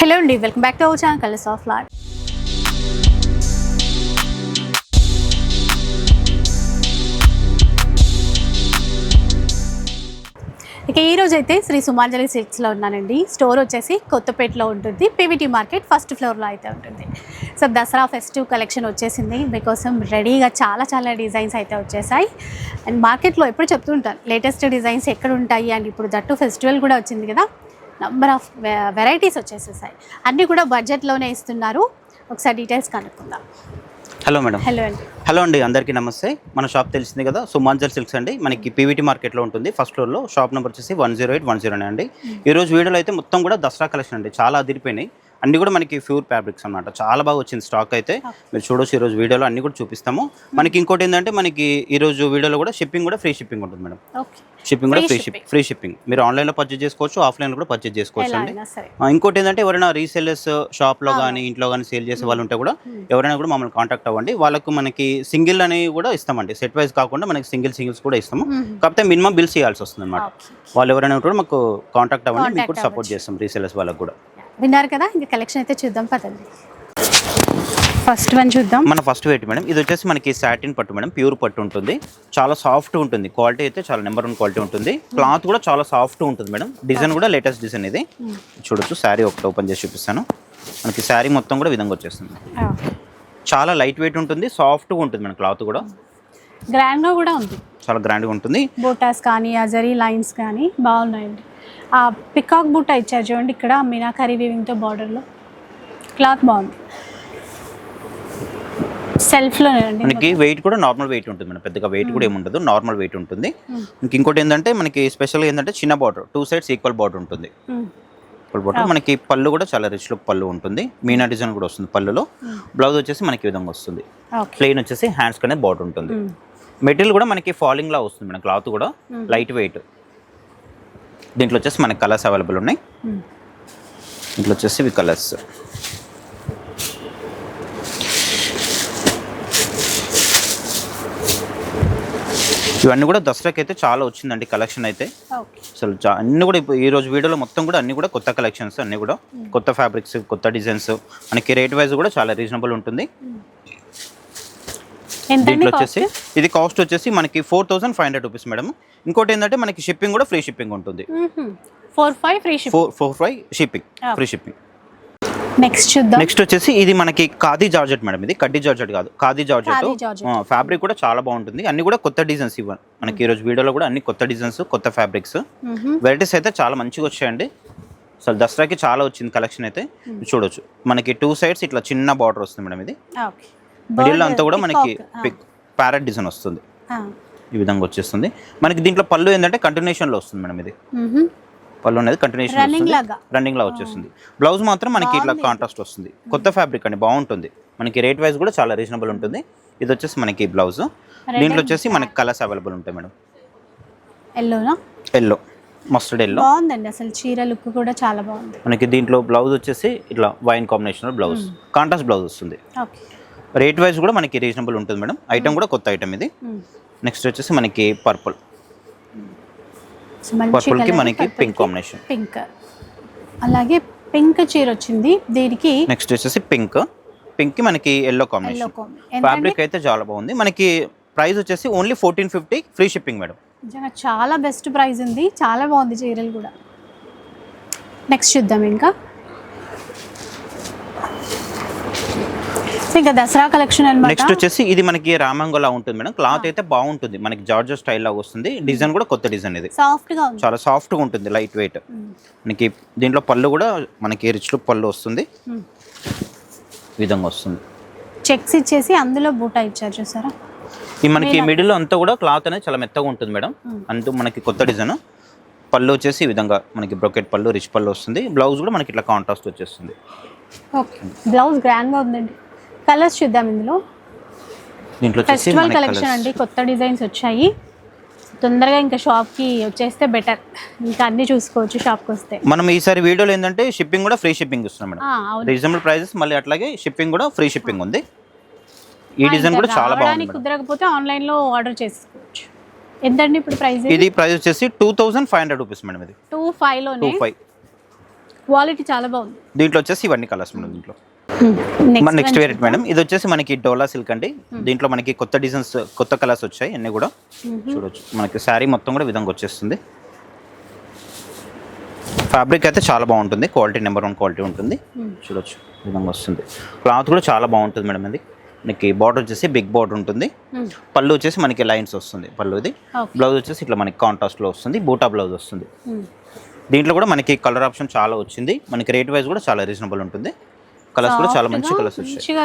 Hello అండి welcome back to our channel colours of lord ఇక ఈ రోజు అయితే శ్రీ సుమాంజలి సిల్క్స్లో ఉన్నానండి. స్టోర్ వచ్చేసి కొత్తపేటలో ఉంటుంది. పీవీటీ మార్కెట్ ఫస్ట్ ఫ్లోర్లో అయితే ఉంటుంది. సో దసరా ఫెస్టివ్ కలెక్షన్ వచ్చేసింది. మీకోసం రెడీగా చాలా చాలా డిజైన్స్ అయితే వచ్చేసాయి. అండ్ మార్కెట్లో ఎప్పుడు చెప్తుంటాను లేటెస్ట్ డిజైన్స్ ఎక్కడ ఉంటాయి? అండ్ ఇప్పుడు దట్టు ఫెస్టివల్ కూడా వచ్చింది కదా. నంబర్ ఆఫ్ వెరైటీస్ వచ్చేసేసాయి. అన్నీ కూడా బడ్జెట్లోనే ఇస్తున్నారు. ఒకసారి డీటెయిల్స్ కనుక్కుందాం. హలో మేడం హలో అండి. హలో అండి అందరికీ నమస్తే. మన షాప్ తెలిసింది కదా? సుమాంజల్ సిల్క్స్ అండి. మనకి పీవీటీ మార్కెట్లో ఉంటుంది. ఫస్ట్ ఫ్లోర్లో షాప్ నెంబర్ వచ్చేసి one zero eight one zero అండి. ఈ రోజు వీడియోలో అయితే మొత్తం కూడా దసరా కలెక్షన్ అండి. చాలా అదిరిపోయినాయి. అన్ని కూడా మనకి ప్యూర్ ఫ్యాబ్రిక్స్ అన్నమాట. చాలా బాగా వచ్చింది స్టాక్ అయితే. మీరు చూడొచ్చు ఈ రోజు వీడియోలో అన్ని కూడా చూపిస్తాము. మనకి ఇంకోటి ఏంటంటే మనకి ఈ రోజు వీడియోలో కూడా షిప్పింగ్ కూడా ఫ్రీ షిప్పింగ్ ఉంటుంది మేడం. షిప్పింగ్ కూడా ఫ్రీ. Shipping free shipping. మీరు ఆన్లైన్లో పర్చేజ్ చేసుకోవచ్చు ఆఫ్లైన్లో కూడా పర్చేజ్ చేసుకోవచ్చు అండి. ఇంకోటి ఏంటంటే ఎవరైనా రీసెల్లర్స్ షాప్లో కానీ ఇంట్లో కానీ సేల్ చేసే వాళ్ళు ఉంటే కూడా ఎవరైనా కూడా మమ్మల్ని కాంటాక్ట్ అవ్వండి. వాళ్ళకు మనకి సింగిల్ అనేవి కూడా ఇస్తామండి. సెట్ వైజ్ కాకుండా మనకి సింగిల్ సింగిల్స్ కూడా ఇస్తాము. కాకపోతే మినిమం బిల్స్ చేయాల్సి వస్తుంది అనమాట వాళ్ళు ఎవరైనా కూడా మాకు కాంటాక్ట్ అవ్వండి మీకు కూడా సపోర్ట్ చేస్తాం రీసెల్లర్స్ వాళ్ళకి కూడా. విన్నారు కదా? ఇంకా కలెక్షన్ అయితే చూద్దాం పదండి. ఫస్ట్ వన్ చూద్దాం. మన ఫస్ట్ వెయిట్ మేడం ఇది వచ్చేసి మనకి సాటిన్ పట్టు మేడం ప్యూర్ పట్టు ఉంటుంది. చాలా సాఫ్ట్ ఉంటుంది. క్వాలిటీ అయితే చాలా నెంబర్ వన్ క్వాలిటీ ఉంటుంది. క్లాత్ కూడా చాలా సాఫ్ట్ ఉంటుంది మేడం డిజైన్ కూడా లేటెస్ట్ డిజైన్ ఇది. చూడొచ్చు. శారీ ఒకటి ఓపెన్ చేసి చూపిస్తాను. మనకి శారీ మొత్తం కూడా విధంగా వచ్చేస్తుంది. చాలా లైట్ వెయిట్ ఉంటుంది. సాఫ్ట్గా ఉంటుంది మన క్లాత్ కూడా. గ్రాండ్గా కూడా ఉంది. చాలా గ్రాండ్గా ఉంటుంది. బూటాస్ కానీ అజరీ లైన్స్ కానీ బాగున్నాయండి. ఆ పికాక్ బూటా ఇచ్చారు చూడండి ఇక్కడ మీనాకరీ వీవింగ్తో బార్డర్లో క్లాత్ బాగుంది. మనకి వెయిట్ కూడా నార్మల్ వెయిట్ ఉంటుంది మన పెద్దగా వెయిట్ కూడా ఏముండదు నార్మల్ వెయిట్ ఉంటుంది. ఇంక ఇంకోటి ఏంటంటే మనకి స్పెషల్గా ఏంటంటే చిన్న border two sides equal border ఉంటుంది. ఈక్వల్ బార్డర్ మనకి పళ్ళు కూడా చాలా రిచ్ లుక్ పళ్ళు ఉంటుంది. మీనా డిజైన్ కూడా వస్తుంది పళ్ళులో. బ్లౌజ్ వచ్చేసి మనకి ఈ విధంగా వస్తుంది. ప్లెయిన్ వచ్చేసి హ్యాండ్స్ కనే బార్డర్ ఉంటుంది. మెటీరియల్ కూడా మనకి ఫాలింగ్ లా వస్తుంది మన క్లాత్ కూడా. లైట్ వెయిట్ దీంట్లో వచ్చేసి మనకి కలర్స్ అవైలబుల్ ఉన్నాయి. దీంట్లో వచ్చేసి ఇవి కలర్స్ ఇవన్నీ కూడా దసరాకి అయితే చాలా వచ్చిందండి కలెక్షన్ అయితే. అసలు చా- అన్ని కూడా ఇప్పుడు ఈ రోజు వీడియోలో మొత్తం కూడా అన్ని కూడా కొత్త కలెక్షన్స్ అన్ని కూడా. కొత్త ఫ్యాబ్రిక్స్ కొత్త డిజైన్స్ మనకి రేట్ వైజ్ కూడా చాలా రీజనబుల్ ఉంటుంది. ఎంతండి దీంట్లో వచ్చేసి? ఇది కాస్ట్ వచ్చేసి మనకి four thousand five hundred rupees madam ఇంకోటి ఏంటంటే మనకి షిప్పింగ్ కూడా ఫ్రీ షిప్పింగ్ ఉంటుంది. Four five free four four five shipping. Free shipping next చూద్దాం. నెక్స్ట్ వచ్చేసి ఇది మనకి ఖాదీ జార్జెట్ మేడం ఇది కడ్డీ జార్జెట్ కాదు. Khadi georgette. Khadi georgette. Fabric కూడా చాలా బాగుంటుంది. అన్ని కూడా కొత్త డిజైన్స్ ఇవ్వండి మనకి ఈ రోజు వీడియోలో కూడా అన్ని కొత్త డిజైన్స్ కొత్త ఫ్యాబ్రిక్స్ వెరైటీస్ అయితే చాలా మంచిగా వచ్చాయండి. అసలు దసరాకి చాలా వచ్చింది కలెక్షన్ అయితే. చూడొచ్చు. మనకి టూ సైడ్స్ ఇట్లా చిన్న బార్డర్ వస్తుంది మేడం ఇది. ఓకే మిడిల్ అంతా కూడా మనకి ప్యారెట్ డిజైన్ వస్తుంది. ఈ విధంగా వచ్చేస్తుంది. మనకి దీంట్లో పళ్ళు ఏంటంటే కంటిన్యూషన్లో వస్తుంది మేడం ఇది. పళ్ళు అనేది కంటిన్యూషన్. రన్నింగ్ లా వచ్చేస్తుంది. బ్లౌజ్ మాత్రం మనకి ఇట్లా కాంట్రాస్ట్ వస్తుంది. కొత్త ఫ్యాబ్రిక్ అండి బాగుంటుంది. మనకి రేట్ వైజ్ కూడా చాలా రీజనబుల్ ఉంటుంది. ఇది వచ్చేసి మనకి బ్లౌజ్ దీంట్లో వచ్చేసి మనకి కలర్స్ అవైలబుల్ ఉంటాయి మేడం. ఎల్లోనా ఎల్లో మస్టర్డ్ ఎల్లో బాగుందండి అసలు చీర లుక్ కూడా చాలా బాగుంది. మనకి దీంట్లో బ్లౌజ్ వచ్చేసి ఇట్లా wine combination blouse contrast blouse వస్తుంది. ఓకే. రేట్ వైజ్ కూడా మనకి రీజనబుల్ ఉంటుంది మేడం. ఐటమ్ కూడా కొత్త ఐటమ్ ఇది. నెక్స్ట్ వచ్చేసి మనకి పర్పుల్ సో మంచి పర్పుల్కి colour, మనకి పింక్ కాంబినేషన్ పింక్ అలాగే పింక్ చీర వచ్చింది. దీనికి నెక్స్ట్ వచ్చేసి పింక్ పింక్కి మనకి ఎల్లో కాంబినేషన్ ఫ్యాబ్రిక్ అయితే చాలా బాగుంది. మనకి ప్రైస్ వచ్చేసి only fourteen fifty free shipping madam. చాలా బెస్ట్ ప్రైస్ ఉంది. చాలా బాగుంది చీరలు కూడా. నెక్స్ట్ చూద్దాం ఇంకా. ఇంకా దసరా కలెక్షన్ అనమాట నెక్స్ట్ వచ్చేసి ఇది మనకి రామంగోలా ఉంటుంది మేడం. క్లాత్ అయితే బాగుంటుంది. మనకి జార్జర్ స్టైల్ లాగా వస్తుంది. డిజైన్ కూడా కొత్త డిజైన్ ఇది. సాఫ్ట్గా చాలా సాఫ్ట్గా ఉంటుంది లైట్ వెయిట్. మనకి దీంట్లో పళ్ళు కూడా మనకి రిచ్ లుక్ పళ్ళు వస్తుంది. విధంగా వస్తుంది. చెక్స్ ఇచ్చేసి అందులో బూటా ఇచ్చారు చూసారా? ఈ మనకి మిడిల్ అంతా కూడా క్లాత్ అనేది చాలా మెత్తగా ఉంటుంది మేడం. అంటూ మనకి కొత్త డిజైన్. పళ్ళు వచ్చేసి ఈ విధంగా మనకి బ్రొకెట్ పళ్ళు రిచ్ పళ్ళు వస్తుంది. బ్లౌజ్ కూడా మనకి ఇట్లా కాంట్రాస్ట్ వచ్చేస్తుంది. బ్లౌజ్ గ్రాండ్గా ఉందండి. కలర్స్ చూద్దాం ఇందులో. దీంట్లో ఫెస్టివల్ కలెక్షన్. అండి కొత్త డిజైన్స్ వచ్చాయి. తొందరగా ఇంకా షాప్కి వచ్చేస్తే బెటర్ ఇంకా అన్ని చూసుకోవచ్చు షాప్కి వస్తే. మనం ఈసారి వీడియోలో ఏంటంటే షిప్పింగ్ కూడా ఫ్రీ షిప్పింగ్ ఇస్తున్నాం మేడం. రీజనబుల్ ప్రైజెస్ మళ్ళీ అట్లాగే షిప్పింగ్ కూడా ఫ్రీ షిప్పింగ్ ఉంది. ఈ డిజైన్ కూడా చాలా బాగుంది కుదరకపోతే ఆన్లైన్లో ఆర్డర్ చేసుకోవచ్చు. ఎంతండి ఇప్పుడు ప్రైస్ ఇది? ప్రైస్ వచ్చేసి two thousand five hundred rupees madam ఇది. టూ టూ ఫైవ్లోనే ఫైవ్ క్వాలిటీ చాలా బాగుంది. దీంట్లో వచ్చేసి ఇవన్నీ కలర్స్ మేడం దీంట్లో. మన నెక్స్ట్ వేరియట్ మేడం ఇది వచ్చేసి మనకి డోలా సిల్క్ అండి. దీంట్లో మనకి కొత్త డిజైన్స్ కొత్త కలర్స్ వచ్చాయి అన్నీ కూడా. చూడొచ్చు. మనకి శారీ మొత్తం కూడా విధంగా వచ్చేస్తుంది. ఫ్యాబ్రిక్ అయితే చాలా బాగుంటుంది. క్వాలిటీ నెంబర్ వన్ క్వాలిటీ ఉంటుంది. చూడొచ్చు. విధంగా వస్తుంది. క్లాత్ కూడా చాలా బాగుంటుంది మేడం ఇది. మనకి బార్డర్ వచ్చేసి బిగ్ బార్డర్ ఉంటుంది. పళ్ళు వచ్చేసి మనకి లైన్స్ వస్తుంది పళ్ళు ఇది. బ్లౌజ్ వచ్చేసి ఇట్లా మనకి కాంట్రాస్ట్లో వస్తుంది. బూటా బ్లౌజ్ వస్తుంది. దీంట్లో కూడా మనకి కలర్ ఆప్షన్ చాలా వచ్చింది. మనకి రేట్ వైజ్ కూడా చాలా రీజనబుల్ ఉంటుంది. కలర్స్ కూడా చాలా మంచి కలర్స్ వచ్చాయి.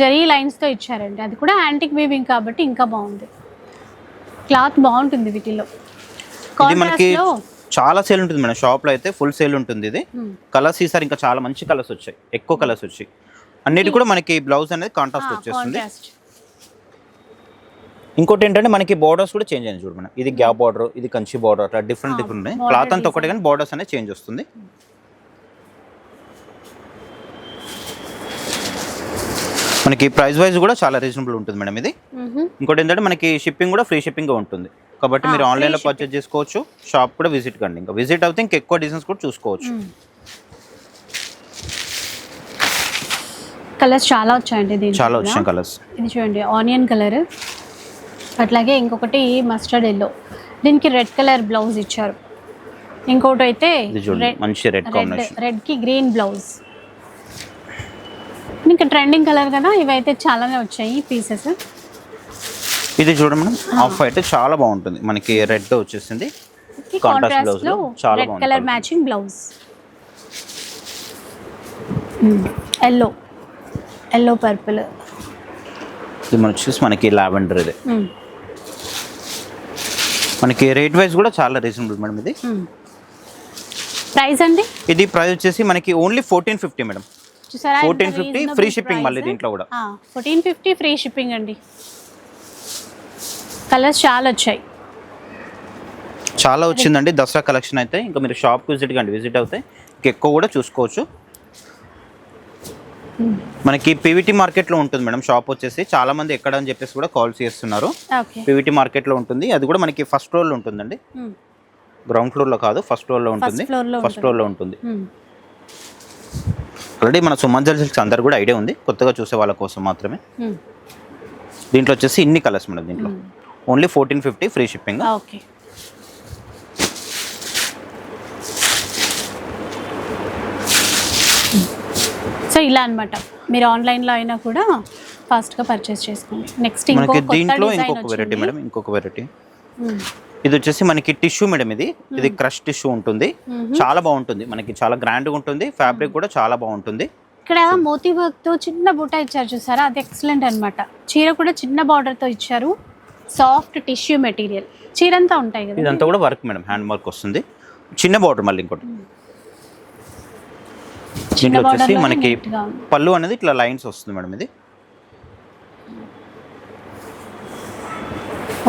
జరీ లైన్స్తో ఇచ్చారండి. అది కూడా యాంటిక్ వీవింగ్ కాబట్టి ఇంకా బాగుంది. క్లాత్ బాగుంటుంది వీటిలో ఇది మనకి చాలా సేల్ ఉంటుంది మేడం షాప్లో అయితే ఫుల్ సేల్ ఉంటుంది ఇది. కలర్స్ ఈసారి ఇంకా చాలా మంచి కలర్స్ వచ్చాయి. ఎక్కువ కలర్స్ వచ్చాయి. అన్నిటి కూడా మనకి బ్లౌజ్ అనేది కాంట్రాస్ట్ వచ్చేస్తుంది. ఇంకోటి ఏంటంటే మనకి బోర్డర్స్ కూడా చేంజ్ అయింది చూడు మేడం ఇది గ్యాప్ బార్డర్ ఇది కంచి బార్డర్ అట్లా డిఫరెంట్ డిఫరెంట్ క్లాత్ అంతా ఒకటి కానీ బోర్డర్స్ అనేది చేంజ్ వస్తుంది. మనకి ప్రైస్ వైజ్ కూడా చాలా రీజనబుల్ ఉంటుంది మేడం ఇది. ఇంకోటి ఏంటంటే మనకి షిప్పింగ్ కూడా ఫ్రీ షిప్పింగ్ ఉంటుంది. కాబట్టి మీరు ఆన్లైన్లో పర్చేస్ చేసుకోవచ్చు షాప్ కూడా విజిట్ కండి ఇంకా. విజిట్ అవుతే ఇంకా ఎక్కువ డిజైన్స్ కూడా చూసుకోవచ్చు. కలర్స్ చాలా వచ్చాయండి చాలా కూడా. వచ్చిన కలర్స్. ఇది చూడండి ఆనియన్ కలర్. అట్లాగే ఇంకొకటి మస్టర్డ్ ఎల్లో. దీనికి రెడ్ కలర్ బ్లౌజ్ ఇచ్చారు. ఇంకోటి అయితే మంచి రెడ్ రెడ్ కాంబినేషన్. రెడ్కి గ్రీన్ బ్లౌజ్. ఇంకా ట్రెండింగ్ కలర్ కదా ఇవైతే చాలానే వచ్చాయి పీసెస్ ఇది చూడండి మేడం ఆఫ్ వైట్ చాలా బాగుంటుంది. మనకి రెడ్ వచ్చేసింది. కాంట్రాస్ట్లో చాలా రెడ్ బాగుంది. Colour. Matching blouse yellow yellow purple ఇది మన వచ్చేసి మనకి లావెండర్ ఇది. మనకి రేట్ వైజ్ కూడా చాలా రీజనబుల్ మేడం ఇది. ప్రైస్ అండి? ఇది ప్రైస్ వచ్చేసి మనకి ఓన్లీ ఫోర్టీన్ ఫిఫ్టీ మేడం. చూసారా? 1450 free shipping మళ్ళీ దీంట్లో కూడా. ఫోర్టీన్ ఫిఫ్టీ ఫ్రీ షిప్పింగ్ అండి. కలర్స్ చాలా వచ్చాయి. చాలా వచ్చిందండి. దసరా కలెక్షన్ అయితే. ఇంకా మీరు షాప్కి విజిట్ కండి. విజిట్ అవుతే ఇంకా ఎక్కువ కూడా చూసుకోవచ్చు. మనకి పీవీటీ మార్కెట్లో ఉంటుంది మేడం. షాప్ వచ్చేసి చాలా మంది ఎక్కడ అని చెప్పేసి కూడా కాల్స్ చేస్తున్నారు. పీవీటీ మార్కెట్లో ఉంటుంది. అది కూడా మనకి ఫస్ట్ ఫ్లోర్లో ఉంటుందండి. గ్రౌండ్ ఫ్లోర్లో కాదు ఫస్ట్ ఫ్లోర్లో ఉంటుంది. ఫస్ట్ ఫ్లోర్లో ఉంటుంది. ఆల్రెడీ మన సుమంజల్ సిల్క్స్ అందరు కూడా ఐడియా ఉంది. కొత్తగా చూసే వాళ్ళ కోసం మాత్రమే. దీంట్లో వచ్చేసి ఇన్ని కలర్స్ మేడం దీంట్లో. Only fourteen fifty free shipping okay so ఇలా అన్నమాట. మీరు ఆన్లైన్లో అయినా కూడా ఫాస్ట్గా పర్చేస్ చేసుకోండి. నెక్స్ట్ ఇంకో మనకి కొత్త దీంట్లో ఇంకొక వెరైటీ మేడం ఇంకొక వెరైటీ ఇది వచ్చేసి మనకి టిష్యూ మేడం ఇది. ఇది క్రష్ టిష్యూ ఉంటుంది. చాలా బాగుంటుంది. మనకి చాలా గ్రాండ్గా ఉంటుంది. ఫ్యాబ్రిక్ కూడా చాలా బాగుంటుంది. ఇక్కడ మోతీ వర్క్తో చిన్న బుట్ట ఇచ్చారు చూసారా? అది ఎక్సలెంట్ అన్నమాట. చీర కూడా చిన్న బార్డర్తో ఇచ్చారు. సాఫ్ట్ టిష్యూ మెటీరియల్ చీర అంతా ఉంటాయి కదా ఇదంతా కూడా వర్క్ మేడం. హ్యాండ్ వర్క్ వస్తుంది. చిన్న బార్డర్ మళ్ళీ ఇంకోటి. చిన్న దీంట్లో వచ్చేసి మనకి పళ్ళు అనేది ఇట్లా లైన్స్ వస్తుంది మేడం ఇది.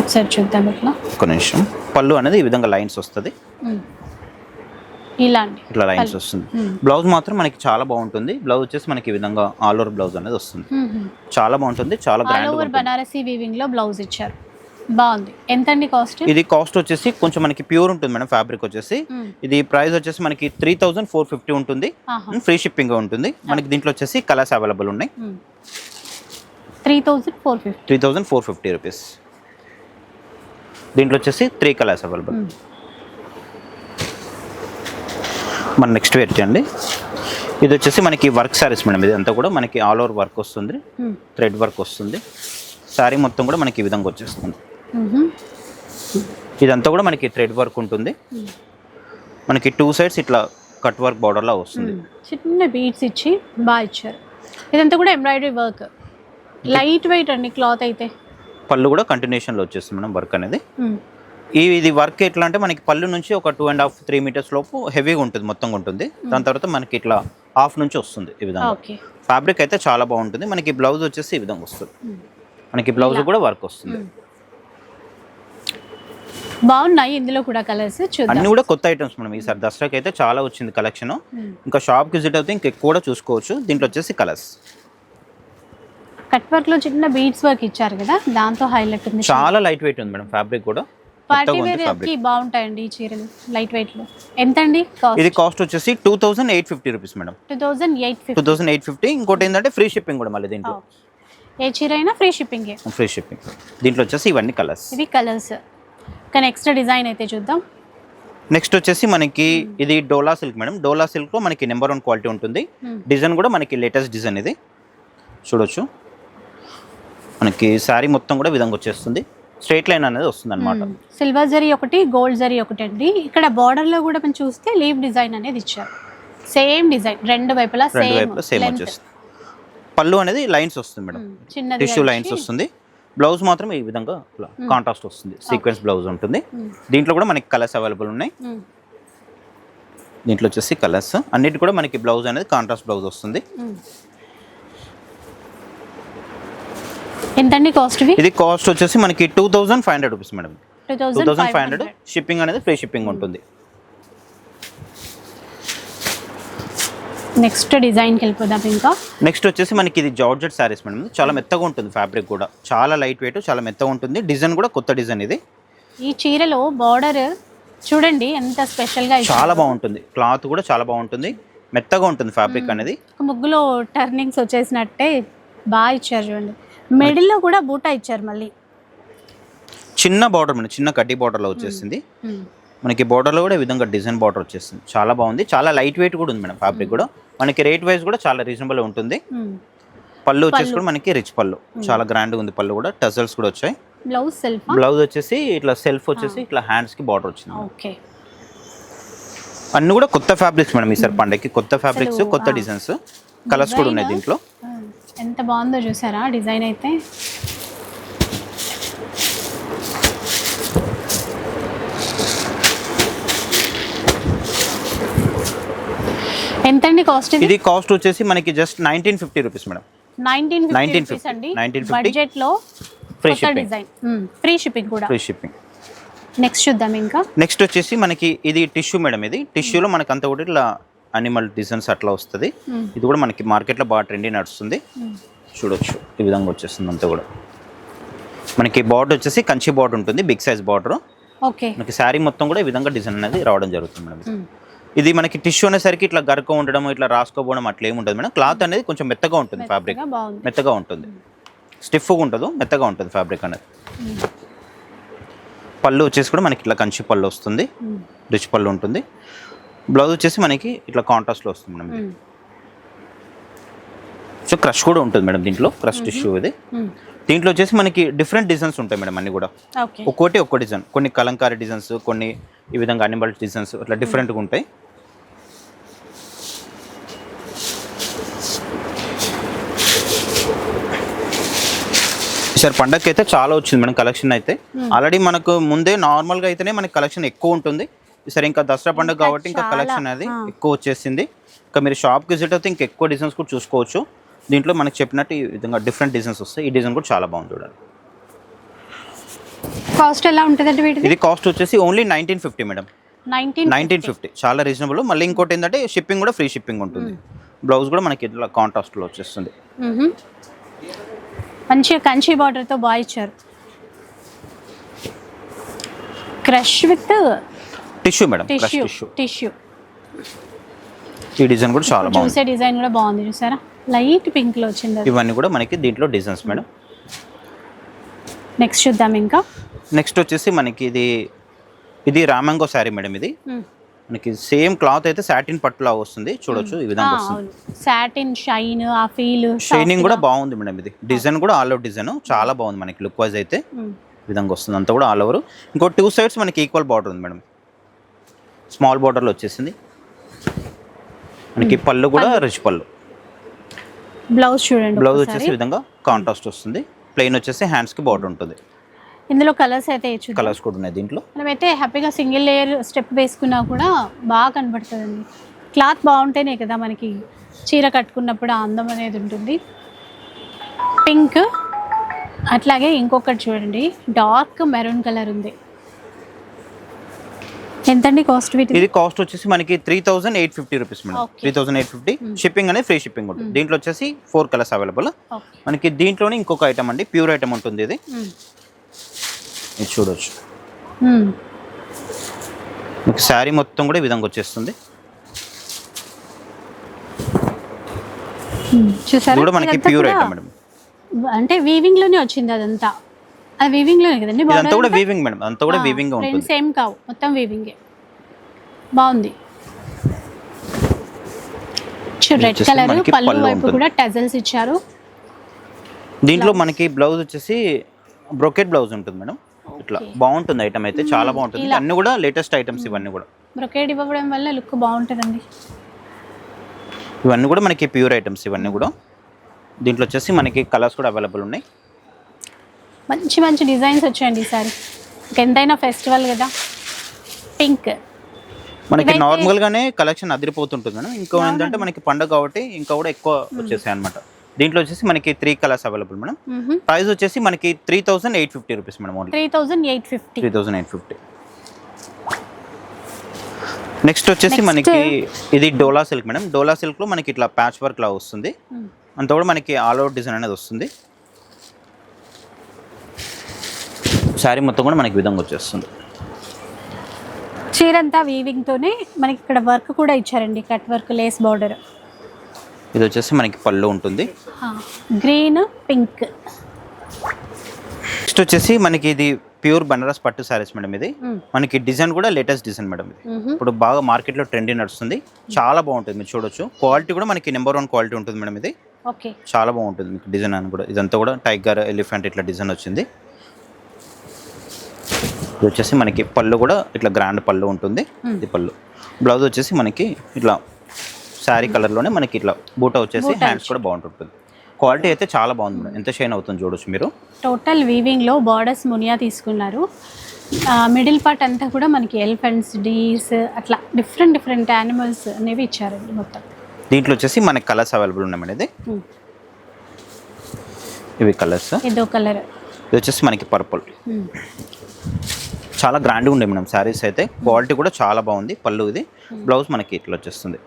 ఒకసారి చూద్దాం ఇట్లా. ఒక నిమిషం. పళ్ళు అనేది ఈ విధంగా లైన్స్ వస్తుంది. ఉమ్. ఇలా అండి. ఇట్లా లైన్స్ వస్తుంది. బ్లౌజ్ మాత్రం మనకి చాలా బాగుంటుంది. బ్లౌజ్ వచ్చేసి మనకి ఈ విధంగా ఆల్ ఓవర్ బ్లౌజ్ అనేది వస్తుంది. చాలా బాగుంటుంది. చాలా ఆల్ గ్రాండ్ ఓవర్ బనారసీ వీవింగ్లో బ్లౌజ్ ఇచ్చారు. బాగుంది. ఎంత అండి కాస్ట్? ఇది కాస్ట్ వచ్చేసి కొంచెం మనకి ప్యూర్ ఉంటుంది మేడం ఫ్యాబ్రిక్ వచ్చేసి. ఇది ప్రైస్ వచ్చేసి మనకి త్రీ థౌజండ్ ఫోర్ ఫిఫ్టీ ఉంటుంది. ఫ్రీ షిప్పింగ్ ఉంటుంది. మనకి దీంట్లో వచ్చేసి కలర్స్ అవైలబుల్ ఉన్నాయి. Three thousand four fifty. Three thousand four fifty rupees. దీంట్లో వచ్చేసి త్రీ కలర్స్ అవైలబుల్ మన నెక్స్ట్ వెరైటీ అండి ఇది వచ్చేసి మనకి వర్క్ సారీస్ మేడం. ఇది అంతా కూడా మనకి ఆల్ ఓవర్ వర్క్ వస్తుంది. థ్రెడ్ వర్క్ వస్తుంది. శారీ మొత్తం కూడా మనకి ఈ విధంగా వచ్చేస్తుంది. ఇదంతా కూడా మనకి థ్రెడ్ వర్క్ ఉంటుంది. మనకి టూ సైడ్స్ ఇట్లా కట్ వర్క్ బార్డర్లా వస్తుంది. చిన్న బీడ్స్ ఇచ్చి బాగా ఇచ్చారు. ఇదంతా కూడా ఎంబ్రాయిడరీ వర్క్ లైట్ వెయిట్ అండి క్లాత్ అయితే. పళ్ళు కూడా కంటిన్యూషన్లో వచ్చేస్తుంది మేడం వర్క్ అనేది. ఈ ఇది వర్క్ ఎట్లా అంటే మనకి పళ్ళు నుంచి ఒక two and half three metres లోపు హెవీగా ఉంటుంది మొత్తం ఉంటుంది. దాని తర్వాత మనకి ఇట్లా హాఫ్ నుంచి వస్తుంది ఈ విధంగా. ఫ్యాబ్రిక్ అయితే చాలా బాగుంటుంది. మనకి బ్లౌజ్ వచ్చేసి ఈ విధంగా వస్తుంది. మనకి బ్లౌజ్ కూడా వర్క్ వస్తుంది. బాగున్నాయి ఇందులో కూడా కలర్స్ అన్ని కూడా కొత్త ఐటమ్స్ మనం ఈసారి దసరాకి అయితే చాలా వచ్చింది కలెక్షన్ ఇంకా షాప్కి విజిట్ అయితే ఇంకా కూడా చూసుకోవచ్చు. దీంట్లో వచ్చేసి కలర్స్ కట్ వర్క్లో చిన్న బీడ్స్ వర్క్ ఇచ్చారు కదా దాంతో హైలైట్ ఉంది చాలా లైట్ వెయిట్ ఉంది మేడం ఫ్యాబ్రిక్ కూడా. Party wear. కి బాగుంటాయండి ఈ చీరలు లైట్ వెయిట్లో. ఎంత అండి కాస్ట్ ఇది కాస్ట్ వచ్చేసి two thousand eight fifty rupees madam. Two thousand eight two fifty thousand eight fifty ఇంకోటి ఏంటంటే ఫ్రీ షిప్పింగ్ కూడా మళ్ళీ దీంట్లో. ఏ చీర అయినా ఫ్రీ షిప్పింగ్ ఫ్రీ షిప్పింగ్ దీంట్లో వచ్చేసి ఇవన్నీ కలర్స్ ఇవి కలర్స్ కానీ ఎక్స్ట్రా డిజైన్ అయితే చూద్దాం. నెక్స్ట్ వచ్చేసి మనకి ఇది డోలా సిల్క్ మేడం. డోలా సిల్క్లో మనకి నెంబర్ వన్ క్వాలిటీ ఉంటుంది. Hmm. డిజైన్ కూడా మనకి లేటెస్ట్ డిజైన్ ఇది. చూడొచ్చు. మనకి శారీ మొత్తం కూడా విధంగా వచ్చేస్తుంది. స్ట్రైట్ లైన్ అనేది వస్తుంది అనమాట సిల్వర్ జరీ ఒకటి గోల్డ్ జరీ ఒకటి అండి ఇక్కడ border లో కూడా మనం చూస్తే లీవ్ డిజైన్ అనేది ఇచ్చారు. సేమ్ డిజైన్ రెండు వైపులా రెండు సేమ్ వైపులా సేమ్ వచ్చేస్తుంది. పళ్ళు అనేది లైన్స్ వస్తుంది మేడం. చిన్నది టిష్యూ లైన్స్ వస్తుంది. బ్లౌజ్ మాత్రం ఈ విధంగా కాంట్రాస్ట్ వస్తుంది. సీక్వెన్స్ బ్లౌజ్ ఉంటుంది. దీంట్లో కూడా మనకి కలర్స్ అవైలబుల్ ఉన్నాయి. దీంట్లో వచ్చేసి కలర్స్ అన్నిటి కూడా మనకి బ్లౌజ్ అనేది కాంట్రాస్ట్ బ్లౌజ్ వస్తుంది. ఎంతండి కాస్ట్ ఇది కాస్ట్ వచ్చేసి మనకి two thousand five hundred rupees madam two thousand five hundred shipping అనేది ఫ్రీ షిప్పింగ్ ఉంటుంది. నెక్స్ట్ డిజైన్కి వెళ్ళిపోదాం ఇంకా. నెక్స్ట్ వచ్చేసి మనకి ఇది జార్జెట్ శారీస్ మేడం చాలా మెత్తగా ఉంటుంది ఫ్యాబ్రిక్ కూడా. చాలా లైట్ వెయిట్ చాలా మెత్తగా ఉంటుంది. డిజైన్ కూడా కొత్త డిజైన్ ఇది. ఈ చీరలో బార్డర్ చూడండి ఎంత స్పెషల్గా చాలా బాగుంటుంది. క్లాత్ కూడా చాలా బాగుంటుంది. మెత్తగా ఉంటుంది ఫ్యాబ్రిక్ అనేది. ముగ్గులో టర్నింగ్స్ వచ్చేసినట్టే బాగా ఇచ్చారు చూడండి. మిడిల్లో కూడా బూటా ఇచ్చారు మళ్ళీ. చిన్న బార్డర్ మేడం చిన్న కడ్డీ బార్డర్లో వచ్చేసింది. మనకి బార్డర్లో కూడా ఈ విధంగా డిజైన్ బార్డర్ వచ్చేసింది. చాలా బాగుంది. చాలా లైట్ వెయిట్ కూడా ఉంది మేడం ఫ్యాబ్రిక్ కూడా. మనకి రేట్ వైజ్ కూడా చాలా రీజనబుల్ ఉంటుంది. పళ్ళు వచ్చేసి కూడా మనకి రిచ్ పళ్ళు. చాలా గ్రాండ్ ఉంది పళ్ళు కూడా. టజల్స్ కూడా వచ్చాయి. బ్లౌజ్ సెల్ఫ్ బ్లౌజ్ వచ్చేసి ఇట్లా సెల్ఫ్ వచ్చేసి ఇట్లా హ్యాండ్స్కి బార్డర్ వచ్చింది ఓకే. అన్ని కూడా కొత్త ఫ్యాబ్రిక్స్ మేడం ఈసారి పండగకి. కొత్త ఫ్యాబ్రిక్స్ కొత్త. డిజైన్స్ కలర్స్ కూడా ఉన్నాయి దీంట్లో. ఎంత బాగుందో చూసారా? డిజైన్ అయితే. ఎంతండి కాస్ట్ ఇది? కాస్ట్ వచ్చేసి మనకి just nineteen fifty rupees madam nineteen 1950 fifty అండి. 1950 బడ్జెట్లో shipping. డిజైన్. ఫ్రీ షిప్పింగ్ కూడా. ఫ్రీ షిప్పింగ్ నెక్స్ట్ చూద్దాం ఇంకా. నెక్స్ట్ వచ్చేసి మనకి ఇది టిష్యూ మేడం ఇది. టిష్యూలో మనకి అంతా కూడా ఇట్లా అనిమల్ డిజైన్స్ అట్లా వస్తుంది. Hmm. ఇది కూడా మనకి మార్కెట్లో బాగా ట్రెండీ నడుస్తుంది. చూడొచ్చు. ఈ విధంగా వచ్చేస్తుంది అంతా కూడా. మనకి బార్డర్ వచ్చేసి కంచి బార్డర్ ఉంటుంది. బిగ్ సైజ్ బార్డర్ ఓకే మనకి శారీ మొత్తం కూడా ఈ విధంగా డిజైన్ అనేది రావడం జరుగుతుంది మేడం ఇది మనకి టిష్యూ అనేసరికి ఇట్లా గరక ఉండడం ఇట్లా రాసుకోపోవడం అట్లా ఏమి ఉంటుంది మేడం క్లాత్ అనేది కొంచెం మెత్తగా ఉంటుంది ఫ్యాబ్రిక్ మెత్తగా ఉంటుంది. స్టిఫ్గా ఉండదు మెత్తగా ఉంటుంది ఫ్యాబ్రిక్ అనేది. పళ్ళు వచ్చేసి కూడా మనకి ఇట్లా కంచి పళ్ళు వస్తుంది. Hmm. రిచ్ పళ్ళు ఉంటుంది. బ్లౌజ్ వచ్చేసి మనకి ఇట్లా కాంట్రాస్ట్లో వస్తుంది మేడం. సో క్రష్ కూడా ఉంటుంది మేడం దీంట్లో క్రష్ టిష్యూ ఇది. దీంట్లో వచ్చేసి మనకి డిఫరెంట్ డిజైన్స్ ఉంటాయి మేడం అన్ని కూడా. ఒక్కోటి ఒక్కో డిజైన్ కొన్ని కలంకారీ డిజైన్స్ కొన్ని ఈ విధంగా అనిమల్ డిజైన్స్ ఇట్లా డిఫరెంట్గా ఉంటాయి. ఈసారి పండగకి అయితే చాలా వచ్చింది మేడం కలెక్షన్ అయితే. ఆల్రెడీ మనకు ముందే నార్మల్గా అయితేనే మనకి కలెక్షన్ ఎక్కువ ఉంటుంది. ఈసారి ఇంకా దసరా పండుగ కాబట్టి ఇంకా కలెక్షన్ అనేది. ఎక్కువ వచ్చేసింది. ఇంకా మీరు షాప్కి విజిట్ అయితే ఇంకా ఎక్కువ డిజైన్స్ కూడా చూసుకోవచ్చు. దీంట్లో మనకి చెప్పినట్టు ఈ విధంగా డిఫరెంట్ డిజైన్స్ వస్తాయి. ఈ డిజైన్ కూడా చాలా బాగుంది చూడండి. కాస్ట్ ఎలా ఉంటుందండి ఇది కాస్ట్ వచ్చేసి only nineteen fifty madam nineteen nineteen fifty చాలా రీజనబుల్ మళ్ళీ ఇంకోటి ఏంటంటే షిప్పింగ్ కూడా ఫ్రీ షిప్పింగ్ ఉంటుంది. బ్లౌజ్ కూడా మనకి ఇట్లా కాంట్రాస్ట్లో వచ్చేస్తుంది. మంచిగా కంచి బార్డర్తో బాగా ఇచ్చారు. Crush with tissue madam tissue tissue ఈ డిజైన్ కూడా చాలా బాగుంది. చూసే డిజైన్ కూడా బాగుంది చూసారా? లైట్ పింక్లో వచ్చింది ఇవన్నీ కూడా మనకి దీంట్లో డిజైన్స్ మేడం నెక్స్ట్ చూద్దాం ఇంకా. నెక్స్ట్ వచ్చేసి మనకి ఇది ఇది రామంగో శారీ మేడం ఇది. మనకి సేమ్ క్లాత్ అయితే సాటిన్ పట్టులా వస్తుంది. చూడొచ్చు ఈ విధంగా వస్తుంది. సాటిన్ షైన్ ఆ ఫీల్ షైనింగ్ కూడా బాగుంది మేడం ఇది. డిజైన్ కూడా ఆల్ అవుట్ డిజైన్ చాలా బాగుంది మనకి లుక్ వైజ్ అయితే ఈ విధంగా వస్తుంది. అంతా కూడా ఆల్ ఓవర్ ఇంకో టూ సైడ్స్ మనకి ఈక్వల్ బార్డర్ ఉంది మేడం స్మాల్ బార్డర్లో వచ్చేసింది. మనకి పళ్ళు కూడా రిచ్ పళ్ళు. బ్లౌజ్ చూడండి బ్లౌజ్. వచ్చేసి విధంగా కాంట్రాస్ట్ వస్తుంది. ప్లెయిన్ వచ్చేసి హ్యాండ్స్కి బార్డర్ ఉంటుంది. ఇందులో కలర్స్ అయితే కలర్స్ కూడా ఉన్నాయి దీంట్లో. మనమైతే హ్యాపీగా సింగిల్ లేయర్ స్టెప్ వేసుకున్నా కూడా బాగా కనబడుతుందండి క్లాత్ బాగుంటేనే కదా మనకి చీర కట్టుకున్నప్పుడు అందం అనేది ఉంటుంది. పింక్ అట్లాగే ఇంకొకటి చూడండి. డార్క్ మెరూన్ కలర్ ఉంది. ఎంతండి కాస్ట్ వీటి ఇది కాస్ట్ వచ్చేసి మనకి three thousand eight fifty rupees madam. Three thousand eight fifty shipping అనేది ఫ్రీ షిప్పింగ్ ఉంటుంది. దీంట్లో వచ్చేసి ఫోర్ కలర్స్ అవైలబుల్ ఓకే మనకి దీంట్లోనే ఇంకొక ఐటమ్ అండి ప్యూర్ ఐటమ్ ఉంటుంది ఇది. ఇది చూడొచ్చు. మ్మ్. మీకు శారీ మొత్తం కూడా ఈ విధంగా వచ్చేస్తుంది. చూసారా? ఇది కూడా మనకి ప్యూర్ ఐటమ్ మేడం. అంటే వీవింగ్లోనే వచ్చింది అదంతా. అది వీవింగ్లోనే కదండి? ఇదంతా కూడా వీవింగ్ మేడం. అంతా కూడా వీవింగ్గా ఉంటుంది. సేమ్ కావు. మొత్తం వీవింగే బాగుంది. రెడ్ కలర్ పళ్ళు వైపు. కూడా టజల్స్ ఇచ్చారు. దీంట్లో మనకి బ్లౌజ్ వచ్చేసి బ్రొకెట్ బ్లౌజ్ ఉంటుంది మేడం. ఇట్లా. బాగుంటుంది ఐటమ్ అయితే చాలా బాగుంటుంది. ఇలా. అన్ని కూడా లేటెస్ట్ ఐటమ్స్ ఇవన్నీ కూడా. బ్రొకేడ్ ఇవ్వడం వల్ల లుక్ బాగుంటుందండి. ఇవన్నీ కూడా మనకి ప్యూర్ ఐటమ్స్ ఇవన్నీ కూడా. దీంట్లో వచ్చేసి మనకి కలర్స్ కూడా అవైలబుల్ ఉన్నాయి. మంచి మంచి డిజైన్స్ వచ్చాయండి ఈసారి ఎంతైనా ఫెస్టివల్ కదా. పింక్ మనకి నార్మల్ గానే కలెక్షన్ అదిరిపోతుంటుంది మేడం. ఇంకో ఏంటంటే మనకి పండుగ కాబట్టి ఇంకా కూడా ఎక్కువ వచ్చేసాయి అనమాట దీంట్లో వచ్చేసి మనకి three colours available madam. Price వచ్చేసి మనకి three thousand eight fifty rupees madam three thousand eight fifty three thousand eight fifty next వచ్చేసి. మనకి ఇది డోలా సిల్క్ మేడం. డోలా సిల్క్లో మనకి ఇట్లా ప్యాచ్ వర్క్ లా వస్తుంది. అంతా కూడా మనకి ఆల్ అవుట్ డిజైన్ అనేది వస్తుంది. శారీ మొత్తం కూడా మనకి విధంగా వచ్చేస్తుంది. చీరంతా వీవింగ్ తోనే మనకి ఇక్కడ వర్క్ కూడా ఇచ్చారండి కట్ వర్క్ లేస్ బార్డర్ ఇది వచ్చేసి మనకి పళ్ళు ఉంటుంది. గ్రీన్ పింక్ నెక్స్ట్ వచ్చేసి మనకి ఇది ప్యూర్ బనారస్ పట్టు శారీస్ మేడం ఇది. మనకి డిజైన్ కూడా లేటెస్ట్ డిజైన్ మేడం ఇది. ఇప్పుడు బాగా మార్కెట్లో ట్రెండీ నడుస్తుంది. చాలా బాగుంటుంది మీరు చూడొచ్చు. క్వాలిటీ కూడా మనకి నెంబర్ వన్ క్వాలిటీ ఉంటుంది మేడం ఇది. ఓకే చాలా బాగుంటుంది మీకు డిజైన్ అని కూడా. ఇదంతా కూడా టైగర్ ఎలిఫెంట్ ఇట్లా డిజైన్ వచ్చింది. ఇది వచ్చేసి మనకి పళ్ళు కూడా ఇట్లా గ్రాండ్ పళ్ళు ఉంటుంది. ఇది పళ్ళు. బ్లౌజ్ వచ్చేసి మనకి ఇట్లా శారీ కలర్లోనే మనకి ఇట్లా బూట వచ్చేసి హ్యాండ్స్ కూడా బాగుంటుంది క్వాలిటీ అయితే చాలా బాగుంది ఎంత షైన్ అవుతుంది చూడొచ్చు మీరు. టోటల్ వీవింగ్లో బార్డర్స్ మునియా తీసుకున్నారు. మిడిల్ పార్ట్ అంతా కూడా మనకి ఎలిఫెంట్స్ డీర్స్ అట్లా డిఫరెంట్ డిఫరెంట్ యానిమల్స్ అనేవి ఇచ్చారండి మొత్తం. దీంట్లో వచ్చేసి మనకి కలర్స్ అవైలబుల్ ఉన్నాయి మేడం ఇది. Hmm. ఇవి కలర్స్ ఇదో కలర్ ఇది వచ్చేసి మనకి పర్పుల్ చాలా గ్రాండ్గా ఉండే మేడం శారీస్ అయితే. క్వాలిటీ కూడా చాలా బాగుంది. పళ్ళు ఇది. బ్లౌజ్ మనకి ఇట్లా వచ్చేస్తుంది.